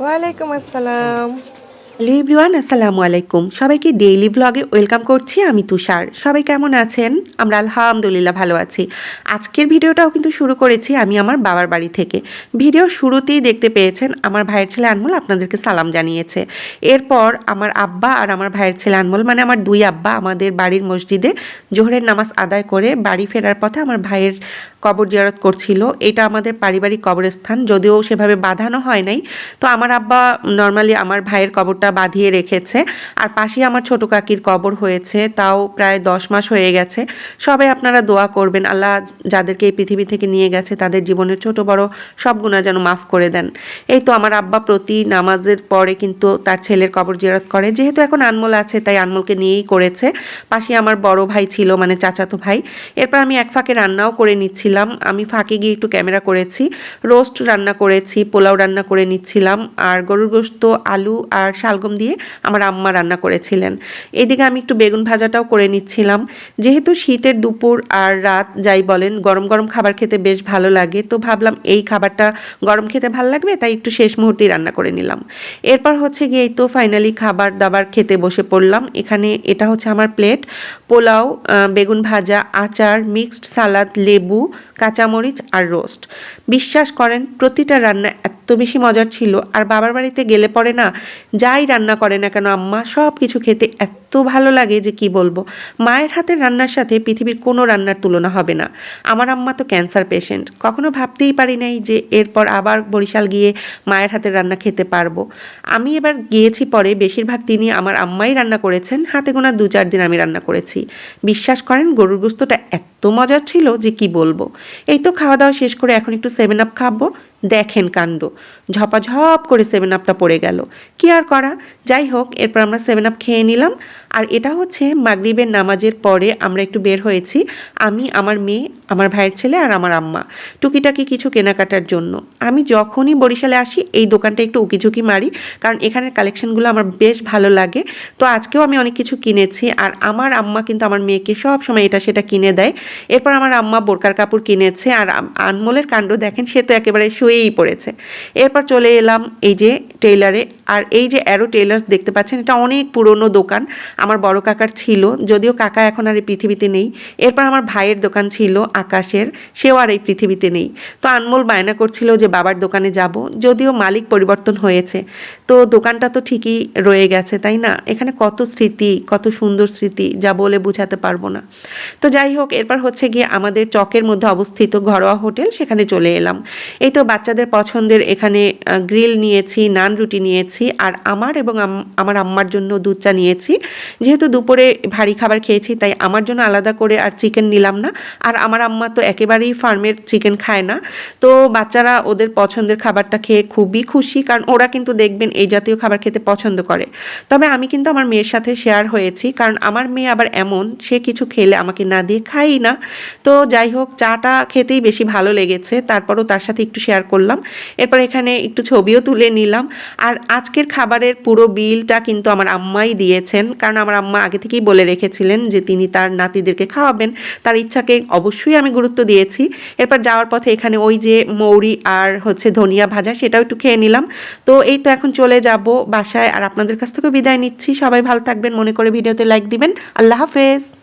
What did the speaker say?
ওয়ালাইকুম আসসালাম। আসসালামু আলাইকুম। সবাইকে ডেইলি ব্লগে ওয়েলকাম করছি, আমি তুষার। সবাই কেমন আছেন? আমরা আলহামদুলিল্লাহ ভালো আছি। আজকের ভিডিওটাও কিন্তু শুরু করেছি আমি আমার বাবার বাড়ি থেকে। ভিডিও শুরুতেই দেখতে পেয়েছেন, আমার ভাইয়ের ছেলে আনমোল আপনাদেরকে সালাম জানিয়েছে। এরপর আমার আব্বা আর আমার ভাইয়ের ছেলে আনমোল মানে আমার দুই আব্বা আমাদের বাড়ির মসজিদে জোহরের নামাজ আদায় করে বাড়ি ফেরার পথে আমার ভাইয়ের কবর জিয়ারত করছিল, এটা আমাদের পারিবারিক কবরস্থান, যদিও সেভাবে বাঁধানো হয় নাই। তো আমার আব্বা নর্মালি আমার ভাইয়ের কবরটা বাঁধিয়ে রেখেছে, আর পাশে আমার ছোট কাকির কবর হয়েছে, তাও প্রায় দশ মাস হয়ে গেছে। সবাই আপনারা দোয়া করবেন, আল্লাহ যাদেরকে এই পৃথিবী থেকে নিয়ে গেছে, তাদের জীবনের ছোট বড় সব গুণা যেন মাফ করে দেন। এই তো আমার আব্বা প্রতি নামাজের পরে কিন্তু তার ছেলের কবর জিয়ারত করে, যেহেতু এখন আনমোল আছে, তাই আনমোলকে নিয়েই করেছে। পাশে আমার বড় ভাই ছিল মানে চাচাতো ভাই। এরপর আমি এক ফাঁকে রান্নাও করে নিচ্ছিলাম আমি ফাঁকে গিয়ে একটু ক্যামেরা করেছি, রোস্ট রান্না করেছি, পোলাও রান্না করে নিচ্ছিলাম, আর গরুর গোস্ত, আলু আর শালগম দিয়ে আমার আম্মা রান্না করেছিলেন। এদিকে আমি একটু বেগুন ভাজাটাও করে নিচ্ছিলাম। যেহেতু শীতের দুপুর আর রাত যাই বলেন, গরম গরম খাবার খেতে বেশ ভালো লাগে, তো ভাবলাম এই খাবারটা গরম খেতে ভালো লাগবে, তাই একটু শেষ মুহূর্তেই রান্না করে নিলাম। এরপর হচ্ছে গিয়ে তো ফাইনালি খাবার দাবার খেতে বসে পড়লাম। এখানে এটা হচ্ছে আমার প্লেট পোলাও বেগুন ভাজা, আচার মিক্সড সালাদ লেবু কাঁচামরিচ আর রোস্ট। বিশ্বাস করেন, প্রতিটা রান্না এত বেশি মজার ছিল, আর বাবার বাড়িতে গেলে পরে না, যাই রান্না করে না কেন, আম্মা সব কিছু খেতে এত ভালো লাগে যে কি বলব? মায়ের হাতের রান্নার সাথে পৃথিবীর কোনো রান্নার তুলনা হবে না। আমার আম্মা তো ক্যান্সার পেশেন্ট কখনো ভাবতেই পারি নাই যে এরপর আবার বরিশাল গিয়ে মায়ের হাতের রান্না খেতে পারব। আমি এবার গিয়েছি পরে বেশিরভাগ তিনি আমার আম্মাই রান্না করেছেন, হাতে গোনা দু চার দিন আমি রান্না করেছি। বিশ্বাস করেন, গরুর গোস্তটা এত মজার ছিল যে কি বলব? এই তো খাওয়া দাওয়া শেষ করে এখন একটু সেভেন আপ খাব। দেখেন কাণ্ড। ঝপাঝপ করে সেভেন আপটা পড়ে গেল। কি আর করা? যাই হোক, এরপর আমরা সেভেন আপ খেয়ে নিলাম। আর এটা হচ্ছে মাগরিবের নামাজের পরে আমরা একটু বের হয়েছি। আমি আমার মেয়ে আমার ভাইয়ের ছেলে আর আমার আম্মা। টুকিটাকি কিছু কেনাকাটার জন্য। আমি যখনই বরিশালে আসি, এই দোকানটা একটু উকিঝুঁকি মারি, কারণ এখানের কালেকশনগুলো আমার বেশ ভালো লাগে। তো আজকেও আমি অনেক কিছু কিনেছি আর আমার আম্মা কিন্তু আমার মেয়েকে সব সময় এটা সেটা কিনে দেয়। এরপর আমার আম্মা বোরকার কাপড় কিনেছে আর আনমোলের কাণ্ড দেখেন, সে তো একেবারে শুয়েই পড়েছে। এরপর চলে এলাম এই যে টেইলারে আর এই যে অ্যারো টেইলার্স দেখতে পাচ্ছেন, এটা অনেক পুরনো দোকান। আমার বড় কাকার ছিল, যদিও কাকা এখন আর এই পৃথিবীতে নেই। এরপর আমার ভাইয়ের দোকান ছিল। আকাশের, সেও আর এই পৃথিবীতে নেই। তো আনমোল বায়না করছিল যে বাবার দোকানে যাব, যদিও মালিক পরিবর্তন হয়েছে। তো দোকানটা তো ঠিকই রয়ে গেছে, তাই না? এখানে কত স্মৃতি, কত সুন্দর স্মৃতি, যা বলে বোঝাতে পারব না। তো যাই হোক, এরপর হচ্ছে গিয়ে আমাদের চকের মধ্যে অবস্থিত ঘরোয়া হোটেল, সেখানে চলে এলাম। এই তো বাচ্চাদের পছন্দের, এখানে গ্রিল নিয়েছি, নান রুটি নিয়েছি, আর আমার এবং আমার আম্মার জন্য দুধ চা নিয়েছি। যেহেতু দুপুরে ভারী খাবার খেয়েছি, তাই আমার জন্য আলাদা করে আর চিকেন নিলাম না। আর আমার আম্মা তো একেবারেই ফার্মের চিকেন খায় না। তো বাচ্চারা ওদের পছন্দের খাবারটা খেয়ে খুবই খুশি, কারণ ওরা কিন্তু দেখবেন এই জাতীয় খাবার খেতে পছন্দ করে। তবে আমি কিন্তু আমার মেয়ের সাথে শেয়ার হয়েছি, কারণ আমার মেয়ে আবার এমন, সে কিছু খেলে আমাকে না দিয়ে খাই না। তো যাই হোক, চাটা খেতেই বেশি ভালো লেগেছে, তারপরও তার সাথে একটু শেয়ার করলাম। এরপর এখানে একটু ছবিও তুলে নিলাম। আর আজকের খাবারের পুরো বিলটা কিন্তু আমার আম্মাই দিয়েছেন, কারণ আমার আম্মা আগে থেকেই বলে রেখেছিলেন যে তিনি তার নাতিদেরকে খাওয়াবেন। তার ইচ্ছাকে অবশ্যই আমি গুরুত্ব দিয়েছি। এরপর যাওয়ার পথে এখানে ওই যে মৌরি আর হচ্ছে ধনিয়া ভাজা সেটাও একটু খেয়ে নিলাম। তো এই তো এখন চলে যাব বাসায়। আর আপনাদের কাছ থেকে বিদায় নিচ্ছি। সবাই ভালো থাকবেন। মনে করে ভিডিওতে লাইক দিবেন। আল্লাহ হাফেজ।